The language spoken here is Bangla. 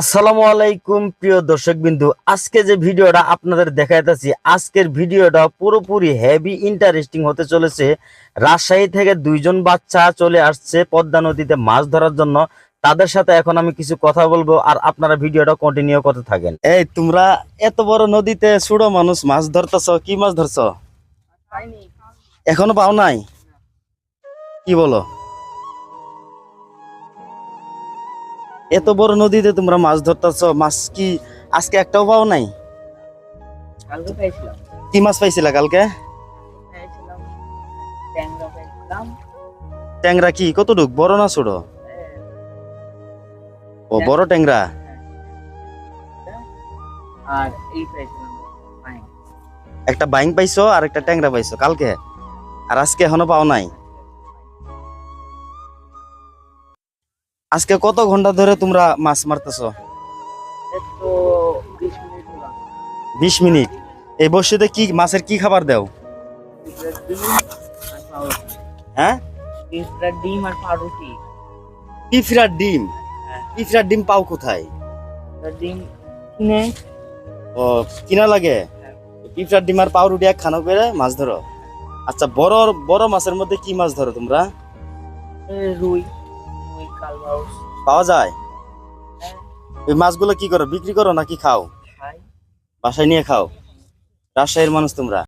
আসসালামু আলাইকুম, প্রিয় দর্শক বিন্দু আজকে যে ভিডিওটা আপনাদের দেখাইতেছি, আজকের ভিডিওটা পুরোপুরি হেভি ইন্টারেস্টিং হতে চলেছে। রাজশাহী থেকে দুইজন বাচ্চা চলে আসছে পদ্মা নদীতে মাছ ধরার জন্য। তাদের সাথে এখন আমি কিছু কথা বলব আর আপনারা ভিডিওটা কন্টিনিউ করতে থাকেন। এই, তোমরা এত বড় নদীতে ছোট মানুষ মাছ ধরতেছ, কি মাছ ধরছ? এখনও পাও নাই? কি বলো? এত বড় নদীতে তোমরা মাছ ধরতেছ মাছ কি আজকে একটাও পাও নাই? কি মাছ পাইছিলা কালকে? ট্যাংরা কি? কতটুক? বড় না ছোট? ও বড় ট্যাংরা? আর এই একটা বাইং পাইছো আর একটা ট্যাংরা পাইছো কালকে? আর আজকে এখনও পাও নাই? আজকে কত ঘণ্টা ধরে তোমরা মাছ মারতেছ? বিশ মিনিট এই বসিতে কি মাছের কি খাবার দাও? হ্যাঁ? ডিম আর পাউরুটি। ডিম? হ্যাঁ। ডিম পাও কোথায়? ডিম কিনে। ও কিনা লাগে? পিঁপড়ার ডিম আর পাউরুটি এক খানো করে মাছ ধরো। আচ্ছা বড় বড় মাছের মধ্যে কি মাছ ধরো তোমরা? রুই। পাওয়া যায়? ওই মাছগুলো কি করো বিক্রি করো নাকি খাও? বাসায় নিয়ে খাও। রাজশাহীর মানুষ তোমরা।